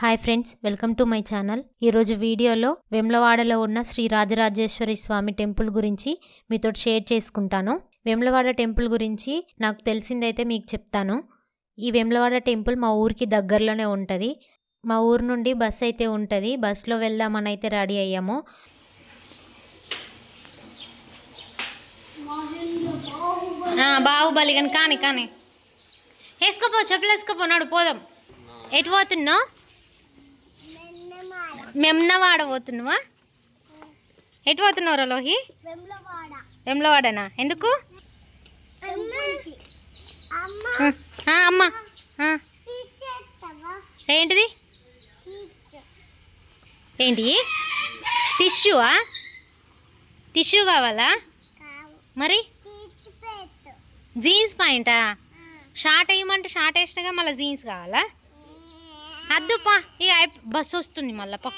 Hi friends welcome to my channel ఈరోజు వీడియోలో వెమ్లవాడలో ఉన్న శ్రీ రాజరాజేశ్వరి స్వామి టెంపుల్ గురించి మీతో షేర్ చేసుకుంటాను. వెమ్లవాడ టెంపుల్ గురించి నాకు తెలిసిందైతే మీకు చెప్తాను. ఈ వెమ్లవాడ టెంపుల్ మా ఊరికి దగ్గరలోనే ఉంటుంది. మా ఊరు నుండి బస్ అయితే ఉంటుంది. బస్సులో వెళ్దామని అయితే రెడీ అయ్యాము. బాహుబలి కానీ కానీ కానీ. వేసుకోపో చెప్పులు వేసుకోపో నాడు పోదాం. ఎటు పోతున్నావు? మెమ్నవాడ పోతున్నావా? ఎటు పోతున్నావు లోహి? వెమ్లవాడ. వెమ్లవాడనా? ఎందుకు? అమ్మ. ఏంటిది? ఏంటి? టిష్యూవా? టిష్యూ కావాలా? కావు. మరి? జీన్స్ పాయింటా? షార్ట్ వేయమంటే షార్ట్ వేసినాగా మళ్ళీ జీన్స్ కావాలా? అద్దుపా ఇక బస్సు వస్తుంది మళ్ళీ పా.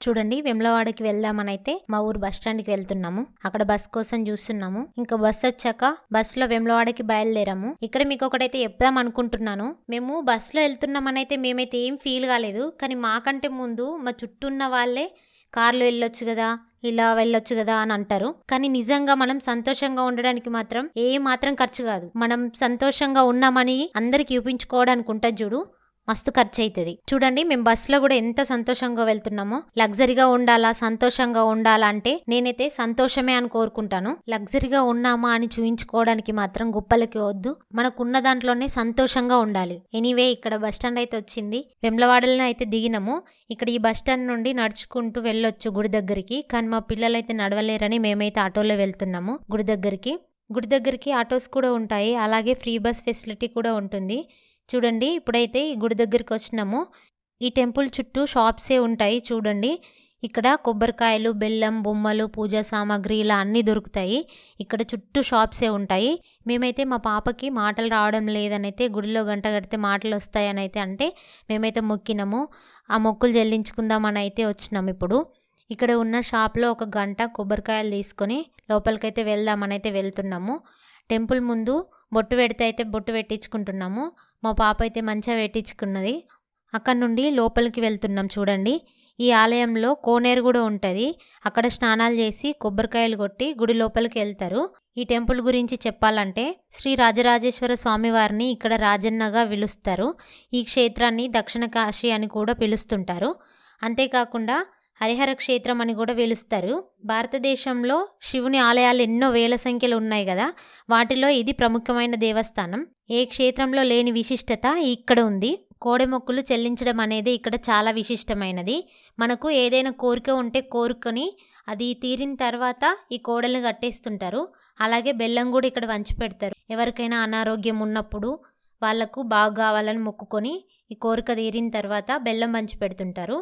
చూడండి వెమ్లవాడకి వెళ్దామని అయితే మా ఊరు బస్ స్టాండ్కి వెళ్తున్నాము. అక్కడ బస్ కోసం చూస్తున్నాము. ఇంకా బస్ వచ్చాక బస్లో వెమ్లవాడకి బయలుదేరాము. ఇక్కడ మీకు ఒకటైతే చెప్దాం అనుకుంటున్నాను. మేము బస్లో వెళ్తున్నామని అయితే మేమైతే ఏం ఫీల్ కాలేదు. కానీ మాకంటే ముందు మా చుట్టూ ఉన్న వాళ్ళే కార్లో వెళ్ళొచ్చు కదా ఇలా వెళ్ళొచ్చు కదా అని అంటారు. కానీ నిజంగా మనం సంతోషంగా ఉండడానికి మాత్రం ఏ మాత్రం ఖర్చు కాదు. మనం సంతోషంగా ఉన్నామని అందరికి చూపించుకోవడానికి ఉంటుంది చూడు. మస్తు ఖర్చు అవుతుంది చూడండి మేము బస్సులో కూడా ఎంత సంతోషంగా వెళ్తున్నామో. లగ్జరీగా ఉండాలా సంతోషంగా ఉండాలా అంటే నేనైతే సంతోషమే అని కోరుకుంటాను. లగ్జరీగా ఉన్నామా అని చూయించుకోవడానికి మాత్రం గుప్పలకి వద్దు. మనకున్న దాంట్లోనే సంతోషంగా ఉండాలి. ఎనీవే ఇక్కడ బస్ స్టాండ్ అయితే వచ్చింది. వెమ్లవాడలనే అయితే దిగినాము. ఇక్కడ ఈ బస్ స్టాండ్ నుండి నడుచుకుంటూ వెళ్ళొచ్చు గుడి దగ్గరికి. కానీ మా పిల్లలు అయితే నడవలేరని మేమైతే ఆటోలో వెళ్తున్నాము గుడి దగ్గరికి. గుడి దగ్గరికి ఆటోస్ కూడా ఉంటాయి. అలాగే ఫ్రీ బస్ ఫెసిలిటీ కూడా ఉంటుంది. చూడండి ఇప్పుడైతే ఈ గుడి దగ్గరికి వచ్చినాము. ఈ టెంపుల్ చుట్టూ షాప్సే ఉంటాయి చూడండి. ఇక్కడ కొబ్బరికాయలు బెల్లం బొమ్మలు పూజా సామాగ్రి ఇలా అన్నీ దొరుకుతాయి. ఇక్కడ చుట్టూ షాప్సే ఉంటాయి. మేమైతే మా పాపకి మాటలు రావడం లేదనైతే గుడిలో గంట కడితే మాటలు వస్తాయని అయితే అంటే మేమైతే మొక్కినాము. ఆ మొక్కులు చెల్లించుకుందామని అయితే వచ్చినాం ఇప్పుడు. ఇక్కడ ఉన్న షాప్లో ఒక గంట కొబ్బరికాయలు తీసుకొని లోపలికైతే వెళ్దామని అయితే వెళ్తున్నాము. టెంపుల్ ముందు బొట్టు పెడితే అయితే బొట్టు పెట్టించుకుంటున్నాము. మా పాప అయితే మంచిగా పెట్టించుకున్నది అక్కడ నుండి లోపలికి వెళ్తున్నాం చూడండి. ఈ ఆలయంలో కోనేరు కూడా ఉంటుంది. అక్కడ స్నానాలు చేసి కొబ్బరికాయలు కొట్టి గుడి లోపలికి వెళ్తారు. ఈ టెంపుల్ గురించి చెప్పాలంటే శ్రీ రాజరాజేశ్వర స్వామి వారిని ఇక్కడ రాజన్నగా పిలుస్తారు ఈ క్షేత్రాన్ని దక్షిణ కాశీ అని కూడా పిలుస్తుంటారు. అంతేకాకుండా హరిహర క్షేత్రం అని కూడా పిలుస్తారు. భారతదేశంలో శివుని ఆలయాలు ఎన్నో వేల సంఖ్యలో ఉన్నాయి కదా. వాటిలో ఇది ప్రముఖమైన దేవస్థానం. ఏ క్షేత్రంలో లేని విశిష్టత ఇక్కడ ఉంది. కోడెమొక్కులు చెల్లించడం అనేది ఇక్కడ చాలా విశిష్టమైనది. మనకు ఏదైనా కోరిక ఉంటే కోరుకొని అది తీరిన తర్వాత ఈ కోడలు కట్టేస్తుంటారు. అలాగే బెల్లం కూడా ఇక్కడ వంచి పెడతారు. ఎవరికైనా అనారోగ్యం ఉన్నప్పుడు వాళ్ళకు బాగా కావాలని మొక్కుకొని ఈ కోరిక తీరిన తర్వాత బెల్లం వంచి పెడుతుంటారు.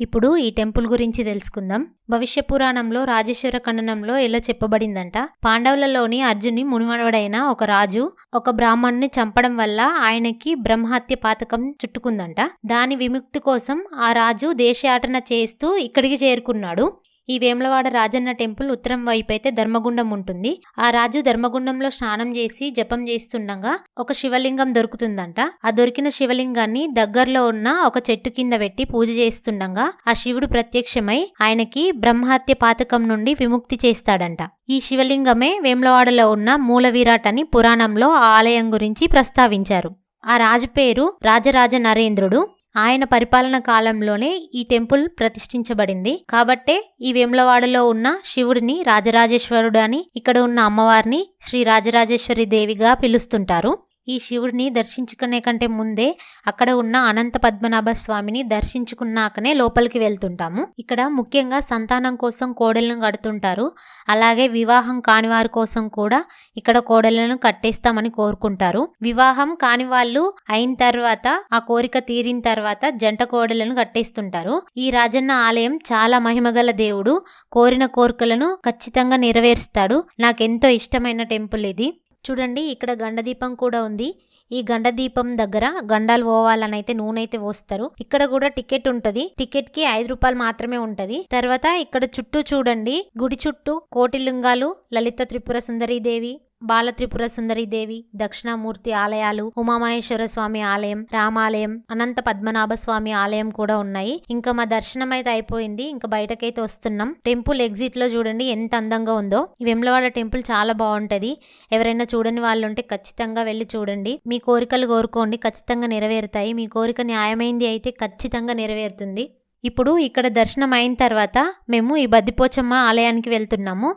ఇప్పుడు ఈ టెంపుల్ గురించి తెలుసుకుందాం. భవిష్య పురాణంలో రాజేశ్వర ఖండనంలో ఎలా చెప్పబడిందంట? పాండవులలోని అర్జుని మునిమనవడైన ఒక రాజు ఒక బ్రాహ్మణ్ణి చంపడం వల్ల ఆయనకి బ్రహ్మహత్య పాతకం చుట్టుకుందంట. దాని విముక్తి కోసం ఆ రాజు దేశాటన చేస్తూ ఇక్కడికి చేరుకున్నాడు. ఈ వేములవాడ రాజన్న టెంపుల్ ఉత్తరం వైపు అయితే ధర్మగుండం ఉంటుంది. ఆ రాజు ధర్మగుండంలో స్నానం చేసి జపం చేస్తుండగా ఒక శివలింగం దొరుకుతుందంట. ఆ దొరికిన శివలింగాన్ని దగ్గరలో ఉన్న ఒక చెట్టు కింద పెట్టి పూజ చేస్తుండగా ఆ శివుడు ప్రత్యక్షమై ఆయనకి బ్రహ్మహత్య పాతకం నుండి విముక్తి చేస్తాడంట. ఈ శివలింగమే వేములవాడలో ఉన్న మూల విరాట్ అని పురాణంలో ఆ ఆలయం గురించి ప్రస్తావించారు. ఆ రాజు పేరు రాజరాజ నరేంద్రుడు. ఆయన పరిపాలన కాలంలోనే ఈ టెంపుల్ ప్రతిష్ఠించబడింది. కాబట్టే ఈ వేములవాడలో ఉన్న శివుడిని రాజరాజేశ్వరుడు అని ఇక్కడ ఉన్న అమ్మవారిని శ్రీ రాజరాజేశ్వరి దేవిగా పిలుస్తుంటారు. ఈ శివుడిని దర్శించుకునే కంటే ముందే అక్కడ ఉన్న అనంత పద్మనాభ స్వామిని దర్శించుకున్నాకనే లోపలికి వెళ్తుంటాము. ఇక్కడ ముఖ్యంగా సంతానం కోసం కోడలను కడుతుంటారు. అలాగే వివాహం కాని వారి కోసం కూడా ఇక్కడ కోడలను కట్టేస్తామని కోరుకుంటారు. వివాహం కాని వాళ్ళు అయిన తర్వాత ఆ కోరిక తీరిన తర్వాత జంట కోడలను కట్టేస్తుంటారు. ఈ రాజన్న ఆలయం చాలా మహిమగల దేవుడు. కోరిన కోరికలను ఖచ్చితంగా నెరవేరుస్తాడు. నాకెంతో ఇష్టమైన టెంపుల్ ఇది. చూడండి ఇక్కడ గండదీపం కూడా ఉంది. ఈ గండదీపం దగ్గర గండాలు పోవాలని అయితే నూనె అయితే పోస్తారు. ఇక్కడ కూడా టికెట్ ఉంటది. టికెట్కి ఐదు రూపాయలు మాత్రమే ఉంటది. తర్వాత ఇక్కడ చుట్టూ చూడండి గుడి చుట్టూ కోటి లింగాలు లలిత త్రిపుర సుందరీదేవి బాలత్రిపుర సుందరి దేవి దక్షిణామూర్తి ఆలయాలు ఉమామహేశ్వర స్వామి ఆలయం రామాలయం అనంత పద్మనాభ స్వామి ఆలయం కూడా ఉన్నాయి. ఇంకా మా దర్శనం అయితే అయిపోయింది. ఇంకా బయటకైతే వస్తున్నాం. టెంపుల్ ఎగ్జిట్లో చూడండి ఎంత అందంగా ఉందో. ఈ వెమ్లవాడ టెంపుల్ చాలా బాగుంటది. ఎవరైనా చూడని వాళ్ళు ఉంటే ఖచ్చితంగా వెళ్ళి చూడండి. మీ కోరికలు కోరుకోండి. ఖచ్చితంగా నెరవేరుతాయి. మీ కోరిక న్యాయమైంది అయితే ఖచ్చితంగా నెరవేరుతుంది. ఇప్పుడు ఇక్కడ దర్శనం అయిన తర్వాత మేము ఈ బద్దిపోచమ్మ ఆలయానికి వెళ్తున్నాము.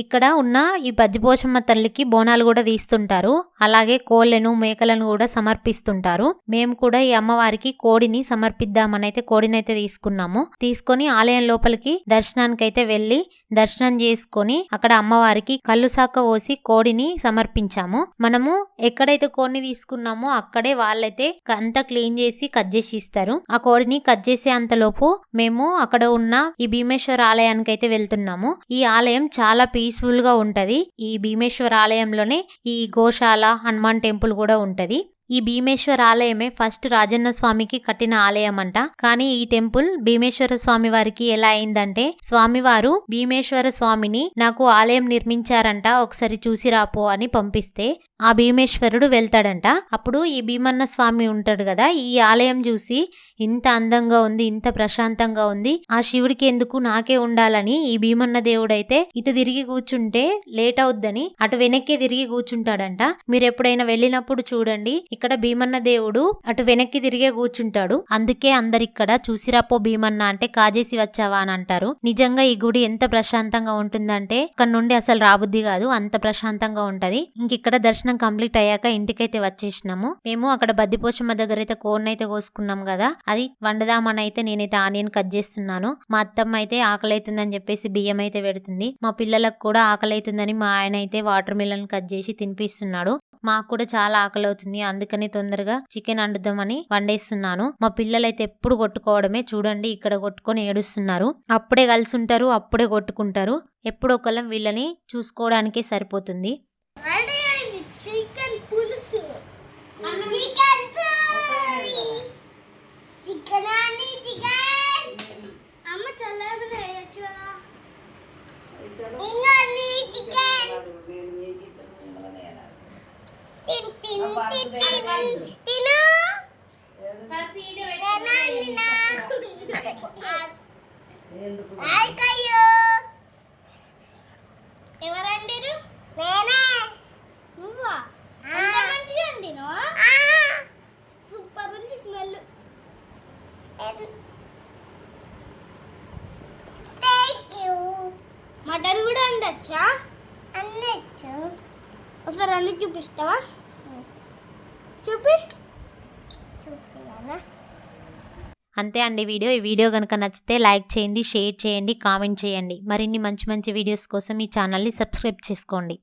ఇక్కడ ఉన్న ఈ బద్దిపోచమ్మ తల్లికి బోనాలు కూడా తీస్తుంటారు. అలాగే కోళ్ళను మేకలను కూడా సమర్పిస్తుంటారు. మేము కూడా ఈ అమ్మవారికి కోడిని సమర్పిద్దామని అయితే కోడిని అయితే తీసుకున్నాము. తీసుకొని ఆలయం లోపలికి దర్శనానికి అయితే వెళ్ళి దర్శనం చేసుకొని అక్కడ అమ్మవారికి కళ్ళు సాక పోసి కోడిని సమర్పించాము. మనము ఎక్కడైతే కోడిని తీసుకున్నామో అక్కడే వాళ్ళైతే అంతా క్లీన్ చేసి కట్ చేసి ఇస్తారు. ఆ కోడిని కట్ చేసే అంతలోపు మేము అక్కడ ఉన్న ఈ భీమేశ్వర ఆలయానికి అయితే వెళ్తున్నాము. ఈ ఆలయం చాలా పీస్ఫుల్గా ఉంటుంది. ఈ భీమేశ్వర ఆలయంలోనే ఈ గోశాల హనుమాన్ టెంపుల్ కూడా ఉంటుంది. ఈ భీమేశ్వర ఆలయమే ఫస్ట్ రాజన్న స్వామికి కట్టిన ఆలయం అంట కానీ ఈ టెంపుల్ భీమేశ్వర స్వామి వారికి ఎలా అయిందంటే స్వామివారు భీమేశ్వర స్వామిని నాకు ఆలయం నిర్మించారంట ఒకసారి చూసి రాపో అని పంపిస్తే ఆ భీమేశ్వరుడు వెళ్తాడంట. అప్పుడు ఈ భీమన్న స్వామి ఉంటాడు కదా ఈ ఆలయం చూసి ఇంత అందంగా ఉంది ఇంత ప్రశాంతంగా ఉంది ఆ శివుడికి ఎందుకు నాకే ఉండాలని ఈ భీమన్న దేవుడైతే ఇటు తిరిగి కూర్చుంటే లేట్ అవుద్దని అటు వెనక్కి తిరిగి కూర్చుంటాడంట. మీరు ఎప్పుడైనా వెళ్ళినప్పుడు చూడండి ఇక్కడ భీమన్న దేవుడు అటు వెనక్కి తిరిగే కూర్చుంటాడు. అందుకే అందరిక్కడ చూసిరాపో భీమన్న అంటే కాజేసి వచ్చావా అని అంటారు. నిజంగా ఈ గుడి ఎంత ప్రశాంతంగా ఉంటుందంటే ఇక్కడ నుండి అసలు రాబుద్ది కాదు అంత ప్రశాంతంగా ఉంటది. ఇంక ఇక్కడ దర్శనం కంప్లీట్ అయ్యాక ఇంటికైతే వచ్చేసినాము. మేము అక్కడ బద్దిపోచమ్మ దగ్గర అయితే కోడిని అయితే కోసుకున్నాం కదా అది వండదామని అయితే నేనైతే ఆనియన్ కట్ చేస్తున్నాను. మా అత్తమ్మ అయితే ఆకలి అవుతుందని చెప్పేసి బియ్యం అయితే పెడుతుంది. మా పిల్లలకు కూడా ఆకలి అవుతుందని మా ఆయన అయితే వాటర్ మిలన్ కట్ చేసి తినిపిస్తున్నాడు. మాకు కూడా చాలా ఆకలి అవుతుంది అందుకని తొందరగా చికెన్ వండుదామని వండేస్తున్నాను. మా పిల్లలైతే ఎప్పుడు కొట్టుకోవడమే చూడండి ఇక్కడ కొట్టుకొని ఏడుస్తున్నారు. అప్పుడే కలిసి ఉంటారు అప్పుడే కొట్టుకుంటారు. ఎప్పుడు ఒకళ్ళం వీళ్ళని చూసుకోవడానికే సరిపోతుంది రెడీ అయింది చికెన్ పులుసు చికెన్ చికెన్ అని చికెన్ అమ్మ చల్లగా వేయచ్చు కదా ఇంకా నీ చికెన్ తిన్. తిన్. తిన్ తిన్ తిను తినండి నాకు. ఆల్కయ్యో. ఎవరండిరు నేనే నువ్వా అంత మంచిగా అండినవా సూపర్ ఉంది స్మెల్ మటన్ కూడా అండొచ్చా చూపించాను. ఒకసారి అన్ని చూపిస్తావా? చూపి. చూపియానా అంతే అండి వీడియో. ఈ వీడియో కనుక నచ్చితే లైక్ చేయండి షేర్ చేయండి కామెంట్ చేయండి. మరిన్ని మంచి మంచి వీడియోస్ కోసం ఈ ఛానల్ని సబ్స్క్రైబ్ చేసుకోండి.